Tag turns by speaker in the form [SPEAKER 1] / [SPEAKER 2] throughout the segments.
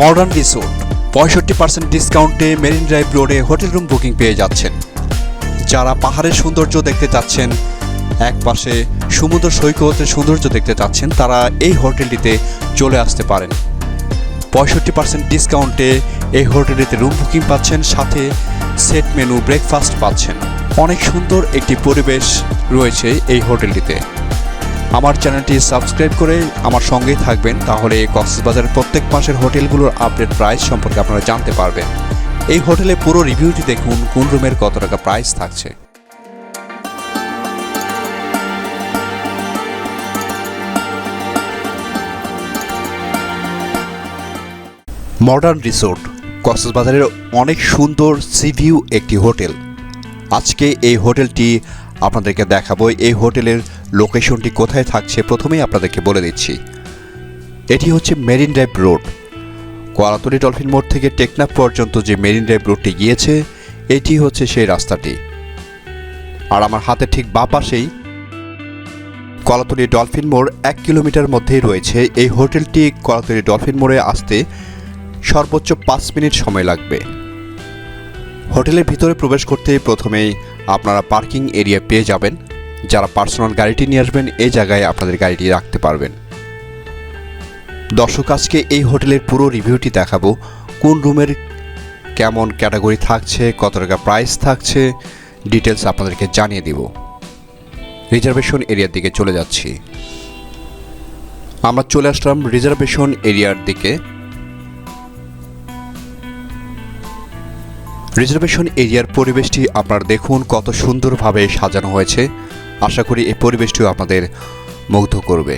[SPEAKER 1] Modern resort. পঁয়ষট্টি percent ডিসকাউন্টে marine drive রোডে হোটেল রুম বুকিং পেয়ে যাচ্ছেন। যারা পাহাড়ের সৌন্দর্য দেখতে চাচ্ছেন, এক পাশে সমুদ্র সৈকতের সৌন্দর্য দেখতে চাচ্ছেন, তারা এই হোটেলটিতে চলে আসতে পারেন। পঁয়ষট্টি পার্সেন্ট ডিসকাউন্টে এই হোটেলটিতে রুম বুকিং পাচ্ছেন, সাথে সেট মেনু, ব্রেকফাস্ট পাচ্ছেন। অনেক সুন্দর একটি পরিবেশ রয়েছে এই হোটেলটিতে। আমার চ্যানেলটি সাবস্ক্রাইব করে আমার সঙ্গেই থাকবেন, তাহলে কক্সবাজারের প্রত্যেক মাসের হোটেলগুলোর আপডেট প্রাইস সম্পর্কে আপনারা জানতে পারবেন। এই হোটেলে পুরো রিভিউটি দেখুন, কোন রুমের কত টাকা প্রাইস থাকছে। মডার্ন রিসোর্ট, কক্সবাজারের অনেক সুন্দর সি ভিউ একটি হোটেল। আজকে এই হোটেলটি আপনাদেরকে দেখাবো। এই হোটেলের লোকেশনটি কোথায় থাকছে প্রথমেই আপনাদেরকে বলে দিচ্ছি। এটি হচ্ছে marine drive road. Kolatoli dolphin মোড় থেকে টেকনাফ পর্যন্ত যে মেরিন ড্রাইভ রোডটি গিয়েছে, এটি হচ্ছে সেই রাস্তাটি। আর আমার হাতে ঠিক বা পাশেই কলাতলি ডলফিন মোড় এক কিলোমিটার মধ্যেই রয়েছে। এই হোটেলটি কলাতলি ডলফিন মোড়ে আসতে সর্বোচ্চ পাঁচ মিনিট সময় লাগবে। হোটেলের ভিতরে প্রবেশ করতে প্রথমেই আপনারা পার্কিং এরিয়া পেয়ে যাবেন। যারা পার্সোনাল গাড়িটি নিয়ে আসবেন এই জায়গায় আপনাদের গাড়িটি রাখতে পারবেন। দর্শক, আজকে এই হোটেলের পুরো রিভিউটি দেখাবো। কোন রুমের কেমন ক্যাটাগরি থাকছে, কত টাকা প্রাইস থাকছে ডিটেলস আপনাদেরকে জানিয়ে দিব। রিজার্ভেশন এরিয়ার দিকে চলে যাচ্ছি। আমরা চলে আসলাম রিজার্ভেশন এরিয়ার দিকে। রিজার্ভেশন এরিয়ার পরিবেশটি আপনারা দেখুন, কত সুন্দরভাবে সাজানো হয়েছে। আশা করি এই পরিবেশটিও আপনাদের মুগ্ধ করবে।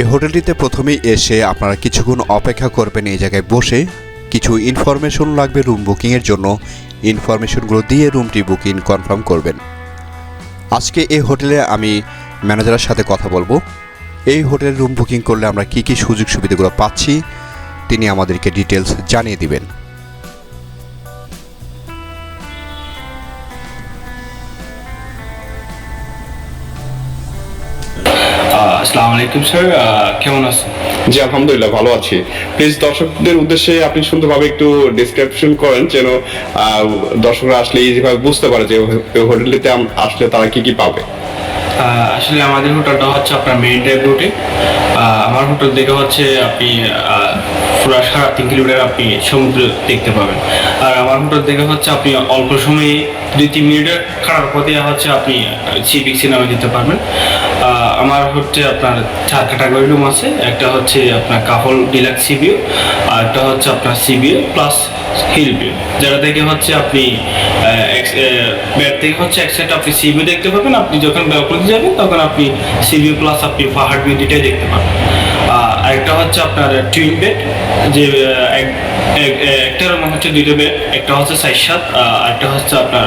[SPEAKER 1] এই হোটেলটিতে প্রথমেই এসে আপনারা কিছুক্ষণ অপেক্ষা করবেন এই জায়গায় বসে। কিছু ইনফরমেশন লাগবে রুম বুকিংয়ের জন্য। ইনফরমেশনগুলো দিয়ে রুমটি বুকিং কনফার্ম করবেন। আজকে এই হোটেলে আমি ম্যানেজারের সাথে কথা বলব। এই হোটেলের রুম বুকিং করলে আমরা কি কি সুযোগ সুবিধাগুলো পাচ্ছি, তিনি আমাদেরকে ডিটেলস জানিয়ে দিবেন।
[SPEAKER 2] আসসালামু আলাইকুম স্যার। কেমন আছেন?
[SPEAKER 3] জি আলহামদুলিল্লাহ ভালো আছি। প্লিজ দর্শকদের উদ্দেশ্যে আপনি সুন্দরভাবে একটু ডিসক্রিপশন করেন যেন দর্শকরা আসলে ইজিভাবে বুঝতে পারে যে হোটেলটিতে আসলে তারা কি কি পাবে।
[SPEAKER 2] আসলে আমাদের হোটেলটা হচ্ছে আপনার মেইন ড্রাইভ রুটে আমার হোটেল থেকে হচ্ছে আপনি পুরো সারা তিন কিলোমিটার আপনি সমুদ্র দেখতে পাবেন। আর হোটেল থেকে হচ্ছে আপনি অল্প সময়ে দুই তিন মিনিটের খারাপ পথে হচ্ছে আপনি সি বিচ সিনেমা যেতে পারবেন। আমার হচ্ছে আপনার চার ক্যাটাগরি রুম আছে। একটা হচ্ছে আপনার কাপল ডিলাক্স সিবিও আর একটা হচ্ছে আপনার সিবিও প্লাস হিল ভিউ যেটা থেকে হচ্ছে আপনি বেড থেকে হচ্ছে এক সাইড আপনি সিভিউ দেখতে পাবেন। আপনি যখন ব্যালকনিতে যাবেন, তখন আপনি সিভিউ প্লাস আপনি পাহাড় ভিউ দুটাই দেখতে পাবেন। আরেকটা হচ্ছে আপনার টুইন বেড যে একটা রুম হচ্ছে দুইটা বেড একটা হচ্ছে সাইজ সাত আরেকটা হচ্ছে আপনার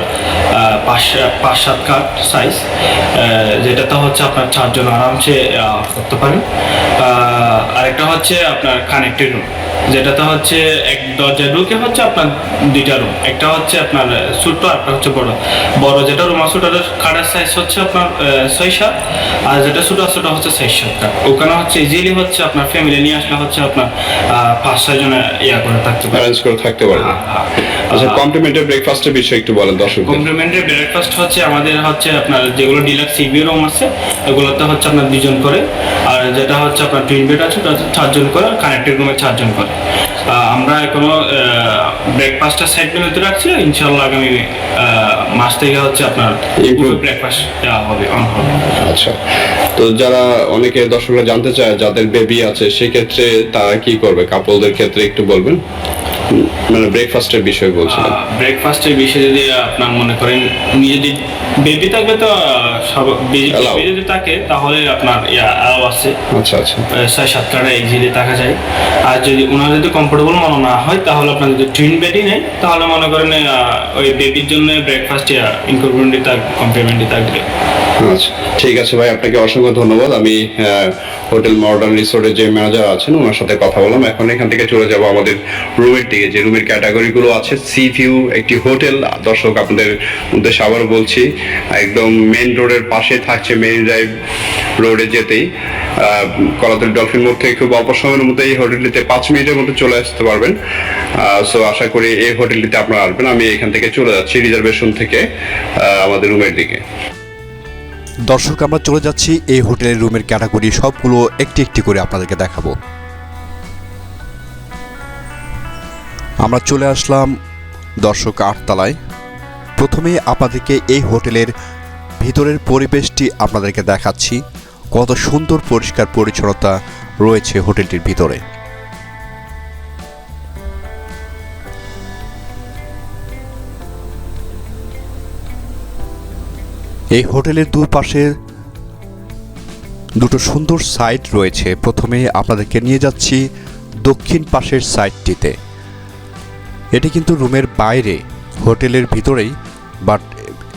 [SPEAKER 2] পাঁচ পাঁচ, সাত কাঠ সাইজ যেটাতে হচ্ছে আপনার চারজন আরামসে করতে পারেন। আরেকটা হচ্ছে আপনার কানেক্টেড রুম যেটাতে হচ্ছে এক দরজায় ঢুকে হচ্ছে আপনার দুইটা রুম একটা হচ্ছে আপনার ছোট্ট একটা হচ্ছে বড়। বড় যেটা রুম আছে ওটার কাঠের সাইজ হচ্ছে আপনার ছয় সাত আর যেটা ছোট আছে ওটা হচ্ছে ছয় সাত কাঠ ওখানে হচ্ছে ইজিলি হচ্ছে আপনার ফ্যামিলি নিয়ে আসলে হচ্ছে আপনার পাঁচ ছয় জনের ইয়া করে থাকতে পারে।
[SPEAKER 3] অ্যারেঞ্জ করে থাকতে পারবে আচ্ছা কমপ্লিমেন্টারি ব্রেকফাস্টের বিষয়ে একটু বলেন দর্শকদের।
[SPEAKER 2] কমপ্লিমেন্টারি ব্রেকফাস্ট হচ্ছে আমাদের হচ্ছে আপনার যেগুলো ডিলাক্স সিবি রুম আছে এগুলোতে হচ্ছে আপনার দুজন করে। যেটা হচ্ছে আপনার টুইন বেড আছে ওটা হচ্ছে চারজন করে আর কানেক্টেড রুমে চারজন করে। আহ, আমরা এখনও ব্রেকফাস্টটা সাইড মেনুতে রাখছি ইনশাল্লাহ আগামী আহ, মাস থেকে হচ্ছে আপনার ব্রেকফাস্ট দেওয়া হবে অন হবে।
[SPEAKER 3] আচ্ছা। তো যারা অনেকে দর্শকরা জানতে চায় যাদের বেবি আছে সেক্ষেত্রে তারা কি করবে? কাপলদের ক্ষেত্রে একটু বলবেন? মানে ব্রেকফাস্টের বিষয়ে বলছিলাম।
[SPEAKER 2] ব্রেকফাস্টের বিষয়ে যদি আপনার মনে করেন উনি যদি বেবি থাকবে তো সব বেবি যদি থাকে তাহলে আপনার অ্যালাউ আছে।
[SPEAKER 3] আচ্ছা আচ্ছা।
[SPEAKER 2] ছয় সাত কাটা ইজিলি থাকা যায়। আর যদি ওনার যদি কমফোর্টেবল মনে না হয় তাহলে আপনার যদি টুইন বেডই নেই তাহলে মনে করেন ওই বেবির জন্য ব্রেকফাস্ট ইনক্লুডেন্টই থাক কমপ্লিমেন্টই থাকবে।
[SPEAKER 3] আচ্ছা ঠিক আছে ভাই আপনাকে অসংখ্য ধন্যবাদ। আমি হোটেল মডার্ন রিসোর্টের যে ম্যানেজার আছেন, ওনার সাথে কথা বললাম। এখন এখান থেকে চলে যাব আমাদের রুমের দিকে। যে রুমের ক্যাটাগরিগুলো আছে, সি ভিউ, একটি হোটেল। দর্শক, আপনাদের উদ্দেশ্যে আবার বলছি, একদম মেন রোডের পাশে থাকছে মেরিন ড্রাইভ রোডে যেতেই। কলাতলি ডলফিন মোড় থেকে খুব অল্প সময়ের মধ্যে এই হোটেলটিতে পাঁচ মিনিটের মধ্যে চলে আসতে পারবেন। সো আশা করি এই হোটেলটিতে আপনারা আসবেন। আমি এখান থেকে চলে যাচ্ছি রিজার্ভেশন থেকে আমাদের রুমের দিকে।
[SPEAKER 1] দর্শক, আমরা চলে যাচ্ছি এই হোটেলের রুমের ক্যাটাগরি। সবগুলো একটি একটি করে আপনাদেরকে দেখাবো। আমরা চলে আসলাম দর্শক আটতলায়। প্রথমে আপনাদেরকে এই হোটেলের ভিতরের পরিবেশটি আপনাদেরকে দেখাচ্ছি। কত সুন্দর পরিষ্কার পরিচ্ছন্নতা রয়েছে হোটেলটির ভিতরে। এই হোটেলের দুপাশে দুটো সুন্দর সাইট রয়েছে। প্রথমে আপনাদেরকে নিয়ে যাচ্ছি দক্ষিণ পাশের সাইটটিতে। এটি কিন্তু রুমের বাইরে, হোটেলের ভিতরেই, বাট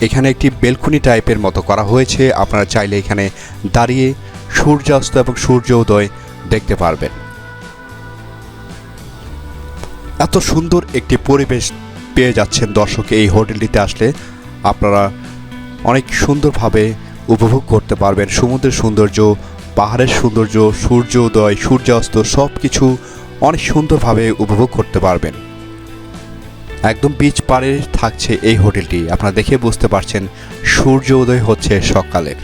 [SPEAKER 1] এখানে একটি বেলকুনি টাইপের মতো করা হয়েছে। আপনারা চাইলে এখানে দাঁড়িয়ে সূর্যাস্ত এবং সূর্য উদয় দেখতে পারবেন। এত সুন্দর একটি পরিবেশ পেয়ে যাচ্ছেন দর্শক এই হোটেলটিতে আসলে। আপনারা অনেক সুন্দরভাবে উপভোগ করতে পারবেন। সমুদ্রের সৌন্দর্য, পাহাড়ের সৌন্দর্য সূর্য উদয় সূর্যাস্ত সব কিছু অনেক সুন্দরভাবে উপভোগ করতে পারবেন। একদম বিচ পাড়ে থাকছে এই হোটেলটি। আপনারা দেখে বুঝতে পারছেন সূর্য উদয় হচ্ছে সকালের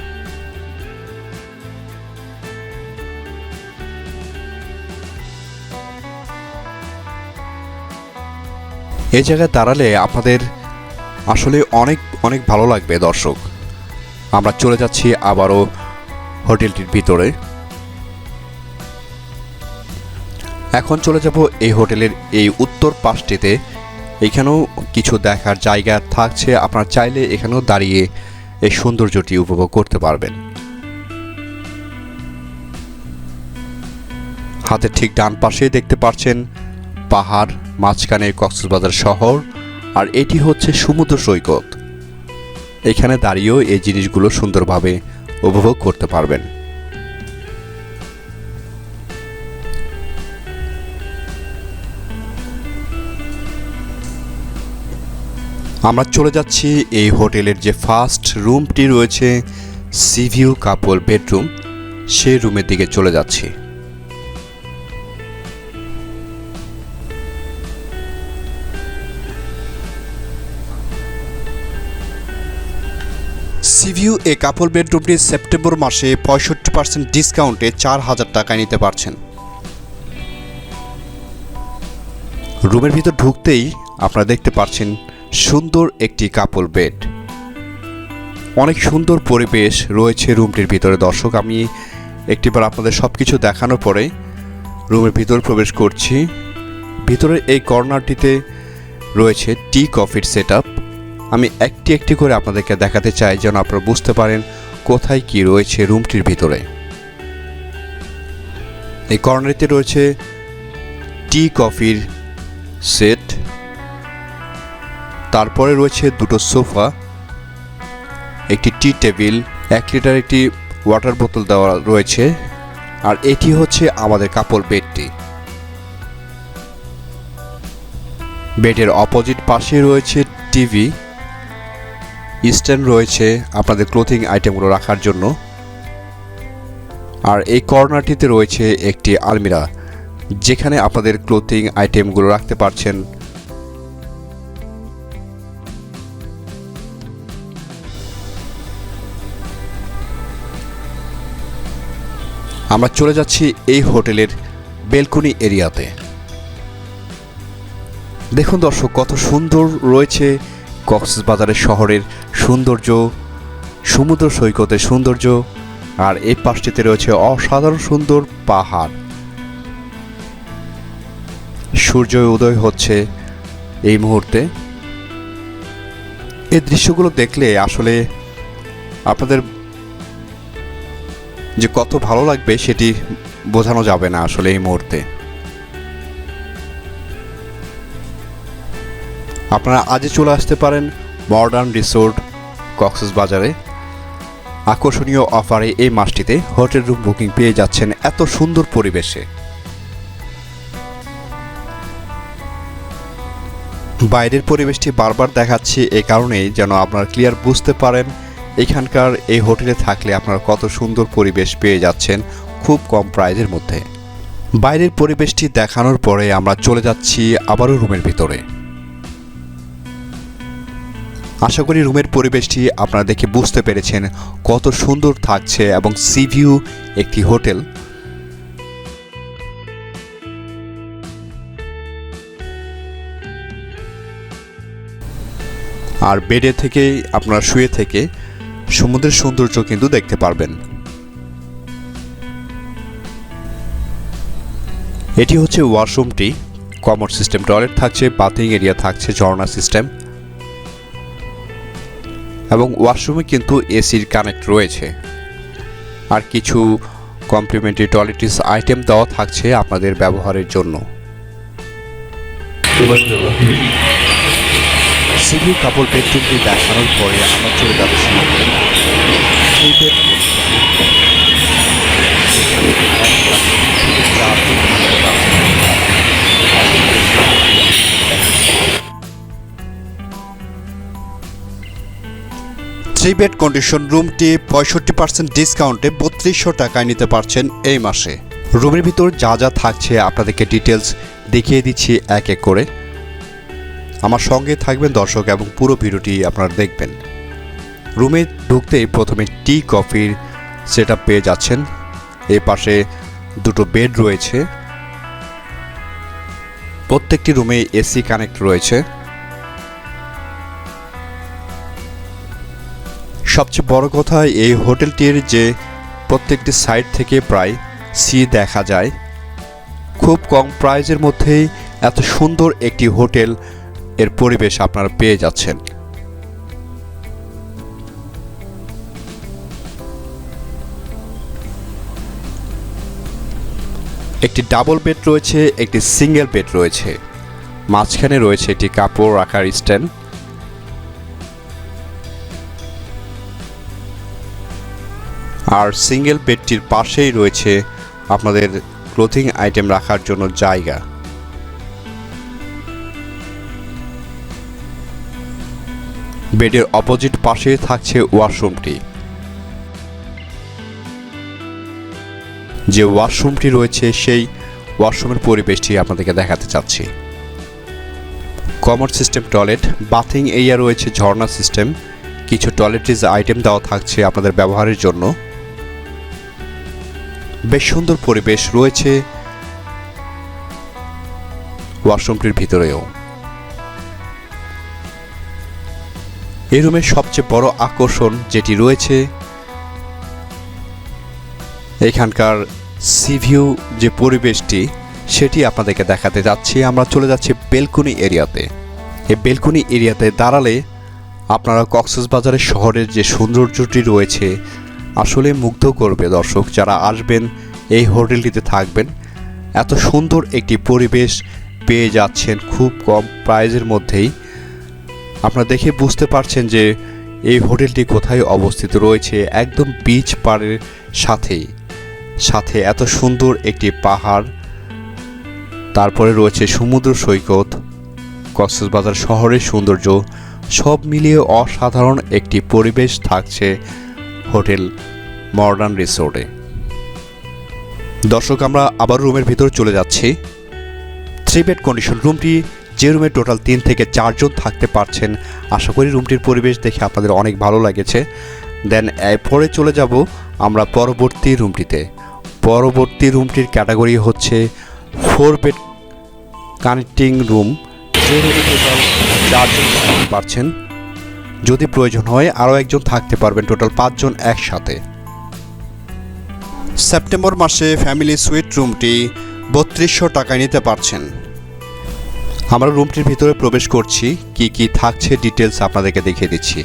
[SPEAKER 1] এই জায়গায় দাঁড়ালে আপনাদের আসলে অনেক অনেক ভালো লাগবে দর্শক। আমরা চলে যাচ্ছি আবারও হোটেলটির ভিতরে। এখন চলে যাব এই হোটেলের এই উত্তর পাশটিতে। এখানেও কিছু দেখার জায়গা থাকছে, আপনারা চাইলে এখানেও দাঁড়িয়ে এই সৌন্দর্যটি উপভোগ করতে পারবেন। হাতের ঠিক ডান পাশে দেখতে পাচ্ছেন পাহাড়, মাঝখানে কক্সবাজার শহর। আর এটি হচ্ছে সমুদ্র সৈকত। এখানে দাঁড়িয়েও এই জিনিসগুলো সুন্দরভাবে উপভোগ করতে পারবেন। আমরা চলে যাচ্ছি এই হোটেলের যে ফার্স্ট রুমটি রয়েছে সিভিউ কাপল বেডরুম। সেই রুমের দিকে চলে যাচ্ছি। সিভিউ এ কাপল বেডরুমটি সেপ্টেম্বর মাসে পঁয়ষট্টি পার্সেন্ট ডিসকাউন্টে চার হাজার টাকায় নিতে পারছেন। রুমের ভিতর ঢুকতেই আপনারা দেখতে পাচ্ছেন সুন্দর একটি কাপল বেড। অনেক সুন্দর পরিবেশ রয়েছে রুমটির ভিতরে। দর্শক, আমি একটিবার আপনাদের সব কিছু দেখানোর পরে রুমের ভিতর প্রবেশ করছি। ভিতরের এই কর্নারটিতে রয়েছে টি কফির সেট আমি একটি একটি করে আপনাদেরকে দেখাতে চাই যেন আপনারা বুঝতে পারেন কোথায় কি রয়েছে রুমটির ভিতরে। এই কর্নারিতে রয়েছে টি কফির সেট, তারপরে রয়েছে দুটো সোফা, একটি টি টেবিল, এক লিটার একটি ওয়াটার বোতল দেওয়া রয়েছে, আর এটি হচ্ছে আমাদের কাপড় বেডটি। বেডের অপোজিট পাশে রয়েছে টিভি স্ট্যান্ড রয়েছে আপনাদের ক্লোথিং আইটেমগুলো রাখার জন্য। আর এই কর্নারটিতে রয়েছে একটি আলমিরা, যেখানে আপনাদের ক্লোথিং আইটেমগুলো রাখতে পারছেন। আমরা চলে যাচ্ছি এই হোটেলের বেলকনি এরিয়াতে। দেখুন দর্শক, কত সুন্দর রয়েছে কক্সবাজারের শহরের সৌন্দর্য, সমুদ্র সৈকতের সৌন্দর্য, আর এই পাশটিতে রয়েছে অসাধারণ সুন্দর পাহাড়। সূর্য উদয় হচ্ছে এই মুহূর্তে। এই দৃশ্যগুলো দেখলে আসলে আপনাদের যে কত ভালো লাগবে সেটি বোঝানো যাবে না আসলে এই মুহূর্তে। আপনারা আজই চলে আসতে পারেন মডার্ন রিসোর্ট কক্সেস বাজারে। আকর্ষণীয় অফারে এই মাসটিতে হোটেল রুম বুকিং পেয়ে যাচ্ছেন এত সুন্দর পরিবেশে। বাইরের পরিবেশটি বারবার দেখাচ্ছি এই কারণেই যেন আপনারা ক্লিয়ার বুঝতে পারেন এখানকার এই হোটেলে থাকলে আপনারা কত সুন্দর পরিবেশ পেয়ে যাচ্ছেন খুব কম প্রাইজের মধ্যে। বাইরের পরিবেশটি দেখানোর পরে আমরা চলে যাচ্ছি আবারও রুমের ভিতরে। আশা করি রুমের পরিবেশটি আপনারা দেখে বুঝতে পেরেছেন কত সুন্দর থাকছে এবং সিভিউ একটি হোটেল। আর বেডে থেকে আপনারা শুয়ে থেকে সমুদ্রের সৌন্দর্য কিন্তু দেখতে পারবেন। এটি হচ্ছে ওয়াশরুমটি। কমন সিস্টেম, টয়লেট থাকছে বাথিং এরিয়া থাকছে, ঝর্ণা সিস্টেম। এবং ওয়াশরুমে কিন্তু এসির কানেক্ট রয়েছে। আর কিছু কমপ্লিমেন্টারি টয়লেটিস আইটেম দেওয়া থাকছে আপনাদের ব্যবহারের জন্য। সিভি কাপড় বেডরুমটি দেখানোর পরে আমরা চলে bed থ্রি বেড কন্ডিশন রুমটি পঁয়ষট্টি পার্সেন্ট ডিসকাউন্টে বত্রিশশো টাকায় নিতে পারছেন এই মাসে। রুমের ভিতর যা যা থাকছে আপনাদেরকে ডিটেলস দেখিয়ে দিচ্ছি এক এক করে। আমার সঙ্গে থাকবেন দর্শক এবং পুরো ভিডিওটি আপনারা দেখবেন। রুমে ঢুকতেই প্রথমে টি কফির সেট পেয়ে যাচ্ছেন। এ পাশে দুটো বেড রয়েছে। প্রত্যেকটি রুমে এসি কানেক্ট রয়েছে। সবচেয়ে বড় কথা এই হোটেলটির যে প্রত্যেকটি সাইড থেকে প্রায় সি দেখা যায়, খুব কম প্রাইজের মধ্যেই এত সুন্দর একটি হোটেল এর পরিবেশ আপনারা পেয়ে যাচ্ছেন। একটি ডাবল বেড রয়েছে, একটি সিঙ্গেল বেড রয়েছে। মাঝখানে রয়েছে একটি কাপড় রাখার স্ট্যান্ড। আর সিঙ্গেল বেডটির পাশেই রয়েছে আপনাদের ক্লোথিং আইটেম রাখার জন্য জায়গা। বেডের অপোজিট পাশে থাকছে ওয়াশরুমটি। যে ওয়াশরুমটি রয়েছে, সেই ওয়াশরুমের পরিবেশটি আপনাদেরকে দেখাতে চাচ্ছি। Common system toilet, bathing area রয়েছে, ঝর্ণা সিস্টেম। কিছু টয়লেট্রিজ আইটেম দেওয়া থাকছে আপনাদের ব্যবহারের জন্য। বেশ সুন্দর পরিবেশ রয়েছে ওয়াশরুমটির ভিতরেও। এই রুমের সবচেয়ে বড় আকর্ষণ যেটি রয়েছে, এখানকার সিভিউ যে পরিবেশটি, সেটি আপনাদেরকে দেখাতে যাচ্ছি। আমরা চলে যাচ্ছি বেলকুনি এরিয়াতে। এই বেলকুনি এরিয়াতে দাঁড়ালে আপনারা কক্সবাজারের শহরের যে সৌন্দর্যটি রয়েছে আসলে মুগ্ধ করবে দর্শক যারা আসবেন এই হোটেলটিতে থাকবেন। এত সুন্দর একটি পরিবেশ পেয়ে যাচ্ছেন খুব কম প্রাইজের মধ্যেই। আপনারা দেখে বুঝতে পারছেন যে এই হোটেলটি কোথায় অবস্থিত রয়েছে একদম বিচ পাড়ের সাথেই। সাথে এত সুন্দর একটি পাহাড়। তারপরে রয়েছে সমুদ্র সৈকত, কক্সবাজার শহরের সৌন্দর্য, সব মিলিয়ে অসাধারণ একটি পরিবেশ থাকছে হোটেল মডার্ন রিসোর্টে। দর্শক, আমরা আবার রুমের ভিতর চলে যাচ্ছি। থ্রি বেড কন্ডিশন রুমটি, যে রুমে টোটাল তিন থেকে চারজন থাকতে পারছেন, আশা করি রুমটির পরিবেশ দেখে আপনাদের অনেক ভালো লেগেছে। দেন পরে চলে যাব আমরা পরবর্তী রুমটিতে। পরবর্তী রুমটির ক্যাটাগরি হচ্ছে ফোর বেড কানেক্টিং রুম, যে রুমে টোটাল চারজন থাকতে পারছেন। যদি প্রয়োজন হয়, আরও একজন থাকতে পারবেন টোটাল পাঁচজন একসাথে। সেপ্টেম্বর মাসে ফ্যামিলি সুইট রুমটি বত্রিশশো টাকায় নিতে পারছেন। আমরা রুমটির ভিতরে প্রবেশ করছি, কি কি থাকছে ডিটেলস আপনাদেরকে দেখিয়ে দিচ্ছি।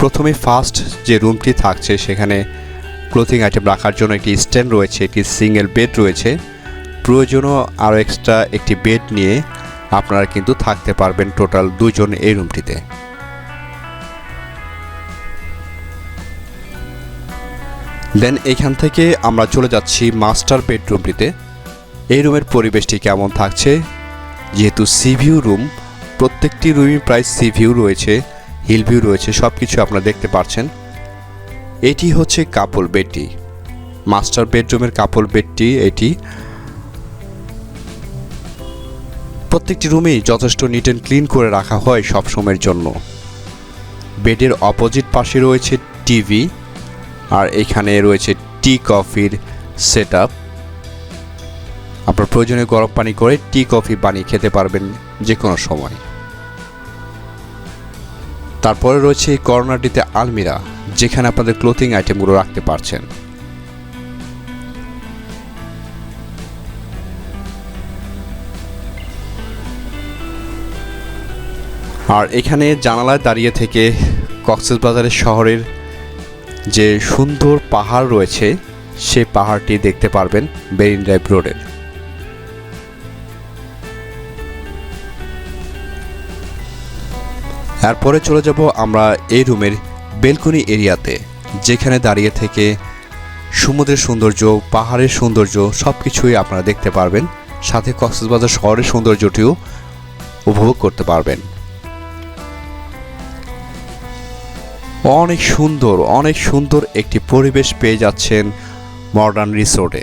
[SPEAKER 1] প্রথমে ফার্স্ট যে রুমটি থাকছে, সেখানে ক্লোথিং আইটেম রাখার জন্য একটি স্ট্যান্ড রয়েছে, একটি সিঙ্গেল বেড রয়েছে। প্রয়োজনও আরও এক্সট্রা একটি বেড নিয়ে আপনারা কিন্তু থাকতে পারবেন টোটাল দুজন এই রুমটিতে। দেন এখান থেকে আমরা চলে যাচ্ছি মাস্টার বেডরুমটিতে। এই রুমের পরিবেশটি কেমন থাকছে? যেহেতু সিভিউ রুম, প্রত্যেকটি রুমই প্রায় সি ভিউ রয়েছে, হিল ভিউ রয়েছে সব কিছু আপনারা দেখতে পাচ্ছেন এটি হচ্ছে কাপল বেডটি। মাস্টার বেডরুমের কাপল বেডটি এটি। প্রত্যেকটি রুমেই যথেষ্ট নিট অ্যান্ড ক্লিন করে রাখা হয় সব সময়ের জন্য। বেডের অপোজিট পাশে রয়েছে টিভি। আর এখানে রয়েছে টি কফির সেট আপ আপনার প্রয়োজনে গরম পানি করে টি কফি বানিয়ে খেতে পারবেন যে কোনো সময়। তারপরে রয়েছে কর্নারটিতে আলমিরা, যেখানে আপনাদের ক্লোথিং আইটেমগুলো রাখতে পারছেন। আর এখানে জানালায় দাঁড়িয়ে থেকে কক্সবাজারের শহরের যে সুন্দর পাহাড় রয়েছে, সে পাহাড়টি দেখতে পারবেন বেরিন ড্রাইভ রোডের। এরপরে চলে যাব আমরা এই রুমের বেলকনি এরিয়াতে, যেখানে দাঁড়িয়ে থেকে সমুদ্রের সৌন্দর্য, পাহাড়ের সৌন্দর্য সব কিছুই আপনারা দেখতে পারবেন, সাথে কক্সবাজার শহরের সৌন্দর্যটিও উপভোগ করতে পারবেন। অনেক সুন্দর অনেক সুন্দর একটি পরিবেশ পেয়ে যাচ্ছেন মডার্ন রিসোর্টে।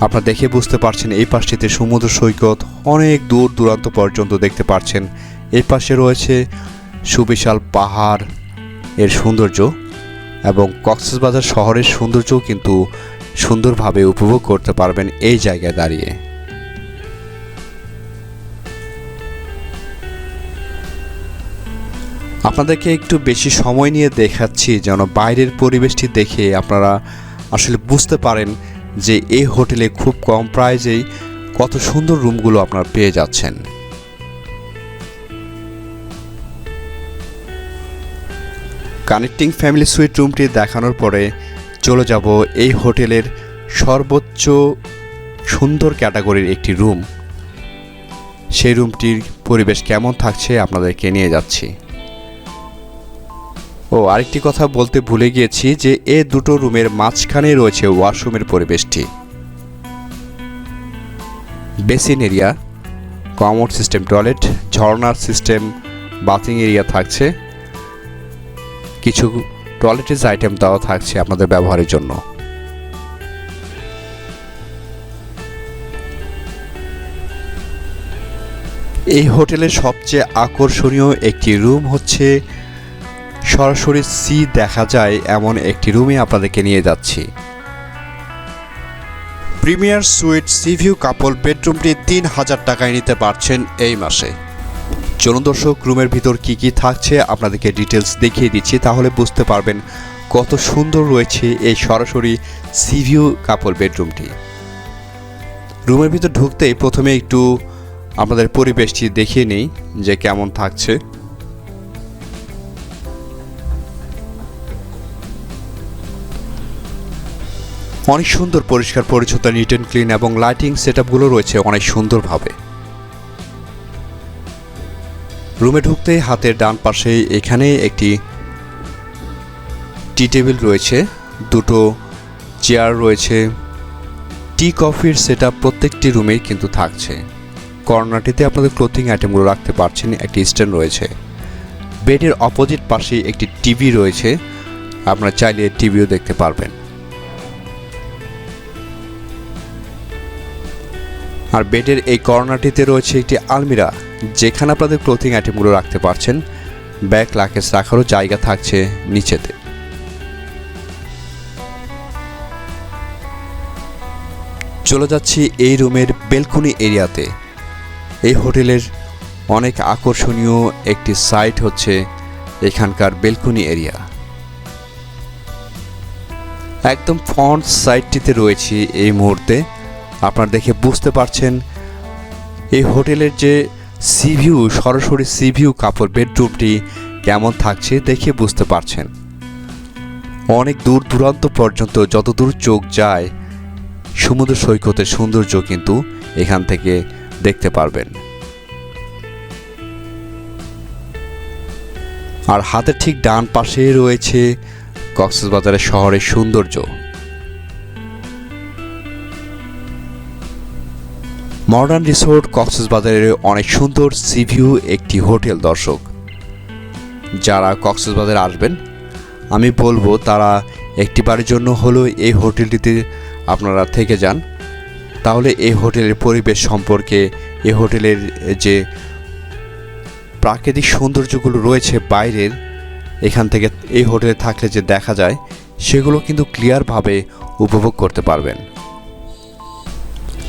[SPEAKER 1] আপনারা দেখে বুঝতে পারছেন এই পাশটিতে সমুদ্র সৈকত অনেক দূর দূরান্ত পর্যন্ত দেখতে পাচ্ছেন। এই পাশে রয়েছে সুবিশাল পাহাড় এর সৌন্দর্য এবং কক্সবাজার শহরের সৌন্দর্যও কিন্তু সুন্দরভাবে উপভোগ করতে পারবেন এই জায়গায় দাঁড়িয়ে। আপনাদেরকে একটু বেশি সময় নিয়ে দেখাচ্ছি যেন বাইরের পরিবেশটি দেখে আপনারা আসলে বুঝতে পারেন যে এই হোটেলে খুব কম প্রাইজেই কত সুন্দর রুমগুলো আপনারা পেয়ে যাচ্ছেন। কানেক্টিং ফ্যামিলি সুইট রুমটি দেখানোর পরে চলে যাব এই হোটেলের সর্বোচ্চ সুন্দর ক্যাটাগরির একটি রুম। সেই রুমটির পরিবেশ কেমন থাকছে আপনাদেরকে নিয়ে যাচ্ছি। ও, আরেকটি কথা বলতে ভুলে গিয়েছি যে এ দুটো রুমের মাঝখানে রয়েছে ওয়াশরুমের পরিবেশটি। Basin area, commode system toilet ঝর্নার সিস্টেম, বাথিং এরিয়া থাকছে। কিছু টয়লেটেজ আইটেম দেওয়া থাকছে আপনাদের ব্যবহারের জন্য। এই হোটেলের সবচেয়ে আকর্ষণীয় একটি রুম হচ্ছে সরাসরি সি দেখা যায় এমন একটি রুমে আপনাদেরকে নিয়ে যাচ্ছি। Premier suite sea view couple বেডরুমটি তিন হাজার টাকায় নিতে পারছেন এই মাসে। চলুন দর্শক রুমের ভিতর কি কি থাকছে আপনাদেরকে ডিটেলস দেখিয়ে দিচ্ছি, তাহলে বুঝতে পারবেন কত সুন্দর রয়েছে এই সরাসরি সিভিউ কাপল বেডরুমটি রুমের ভিতর ঢুকতেই প্রথমে একটু আপনাদের পরিবেশটি দেখিয়ে নিই যে কেমন থাকছে। অনেক সুন্দর পরিষ্কার পরিচ্ছন্ন নিট অ্যান্ড ক্লিন এবং লাইটিং সেটআপগুলো রয়েছে অনেক সুন্দরভাবে। রুমে ঢুকতে হাতের ডান পাশে এখানে একটি টি টেবিল রয়েছে, দুটো চেয়ার রয়েছে। টি কফির সেট প্রত্যেকটি রুমেই কিন্তু থাকছে। কর্নারটিতে আপনাদের ক্লোথিং আইটেমগুলো রাখতে পারছেন, একটি স্ট্যান্ড রয়েছে। বেডের অপোজিট পাশে একটি টিভি রয়েছে, আপনারা চাইলে টিভিও দেখতে পারবেন। আর বেডের এই কর্নারটিতে রয়েছে একটি আলমিরা, যেখানে আপনাদের ক্লোথিং আইটেমগুলো রাখতে পারছেন। ব্যাগ লাকেজ রাখারও জায়গা থাকছে নিচেতে। চলে যাচ্ছি এই রুমের বেলকুনি এরিয়াতে। এই হোটেলের অনেক আকর্ষণীয় একটি সাইট হচ্ছে এখানকার বেলকুনি এরিয়া। একদম ফ্রন্ট সাইডটিতে রয়েছে এই মুহূর্তে। আপনারা দেখে বুঝতে পারছেন। এই হোটেলের যে সি ভিউ সরাসরি সি ভিউ কাপড় বেডরুমটি কেমন থাকছে দেখে বুঝতে পারছেন। অনেক দূর দূরান্ত পর্যন্ত যতদূর চোখ যায়, সমুদ্র সৈকতের সৌন্দর্য কিন্তু এখান থেকে দেখতে পারবেন। আর হাতের ঠিক ডান পাশে রয়েছে কক্সবাজারের শহরের সৌন্দর্য। মডার্ন রিসোর্ট কক্সবাজারের অনেক সুন্দর সিভিউ একটি হোটেল দর্শক। যারা কক্সবাজারে আসবেন, আমি বলব তারা একটিবারের জন্য হলেও এই হোটেলটিতে আপনারা থেকে যান। তাহলে এই হোটেলের পরিবেশ সম্পর্কে, এই হোটেলের যে প্রাকৃতিক সৌন্দর্যগুলো রয়েছে বাইরের, এখান থেকে এই হোটেলে থাকলে যে দেখা যায়, সেগুলো কিন্তু ক্লিয়ারভাবে উপভোগ করতে পারবেন।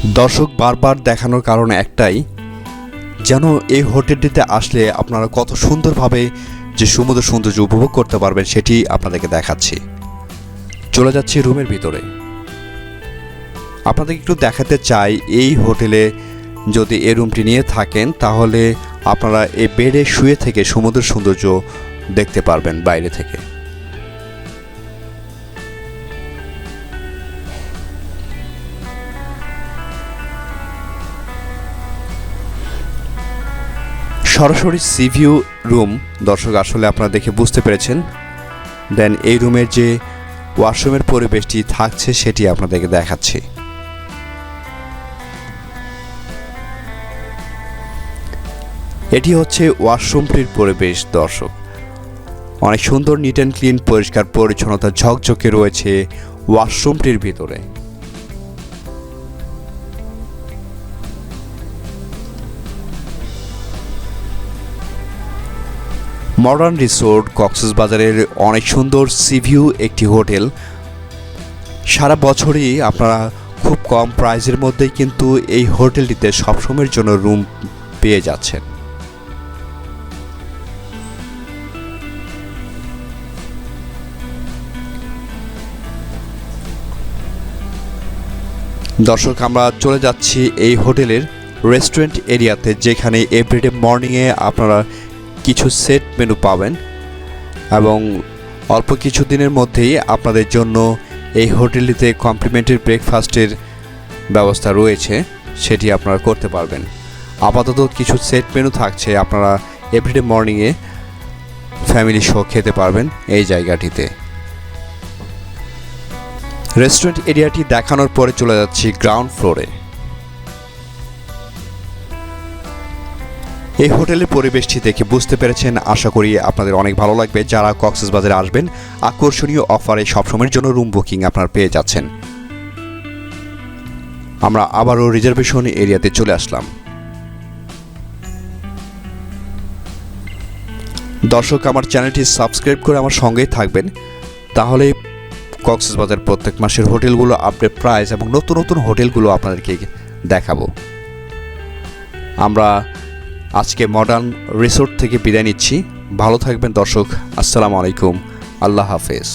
[SPEAKER 1] দর্শক বারবার দেখানোর কারণ একটাই, যেন এই হোটেলটিতে আসলে আপনারা কত সুন্দরভাবে যে সমুদ্র সৌন্দর্য উপভোগ করতে পারবেন সেটি আপনাদেরকে দেখাচ্ছি। চলে যাচ্ছি রুমের ভিতরে। আপনাদের একটু দেখাতে চাই, এই হোটেলে যদি এই রুমটি নিয়ে থাকেন, তাহলে আপনারা এই বেডে শুয়ে থেকে সমুদ্র সৌন্দর্য দেখতে পারবেন বাইরে থেকে। সরাসরি সিভিউ রুম দর্শক, আসলে আপনারা দেখে বুঝতে পেরেছেন। দেন এই রুমের যে ওয়াশরুমের পরিবেশটি থাকছে, সেটি আপনাদেরকে দেখাচ্ছি। এটি হচ্ছে ওয়াশরুমটির পরিবেশ, দর্শক। অনেক সুন্দর নিট অ্যান্ড ক্লিন পরিষ্কার, পরিচ্ছন্নতা ঝকঝকে রয়েছে ওয়াশরুমটির ভিতরে। মডার্ন রিসোর্ট কক্সবাজারের অনেক সুন্দর সিভিউ একটি হোটেল। সারা বছরই আপনারা খুব কম প্রাইসের মধ্যেই কিন্তু এই হোটেলটিতে সবসময়ের জন্য রুম পেয়ে যাচ্ছেন। দর্শক, আমরা চলে যাচ্ছি এই হোটেলের রেস্টুরেন্ট এরিয়াতে, যেখানে এভরিডে মর্নিংয়ে আপনারা কিছু সেট মেনু পাবেন এবং অল্প কিছু দিনের মধ্যেই আপনাদের জন্য এই হোটেলটিতে কমপ্লিমেন্টারি ব্রেকফাস্টের ব্যবস্থা রয়েছে, সেটি আপনারা করতে পারবেন। আপাতত কিছু সেট মেনু থাকছে, আপনারা এভরিডে মর্নিংয়ে ফ্যামিলি শো খেতে পারবেন এই জায়গাটিতে। রেস্টুরেন্ট এরিয়াটি দেখানোর পরে চলে যাচ্ছি গ্রাউন্ড ফ্লোরে এই হোটেলের পরিবেশটি দেখে বুঝতে পেরেছেন। আশা করি আপনাদের অনেক ভালো লাগবে। যারা কক্সবাজারে আসবেন, আকর্ষণীয় অফারে সবসময়ের জন্য রুম বুকিং আপনারা পেয়ে যাচ্ছেন। আমরা আবারও রিজার্ভেশন এরিয়াতে চলে আসলাম। দর্শক, আমার চ্যানেলটি সাবস্ক্রাইব করে আমার সঙ্গেই থাকবেন। তাহলে কক্সবাজার প্রত্যেক মাসের হোটেলগুলো আপডেট, প্রাইস এবং নতুন নতুন হোটেলগুলো আপনাদেরকে দেখাবো। আমরা আজকে মডার্ন রিসোর্ট থেকে বিদায় নিচ্ছি। ভালো থাকবেন দর্শক আসসালামু আলাইকুম। আল্লাহ হাফেজ।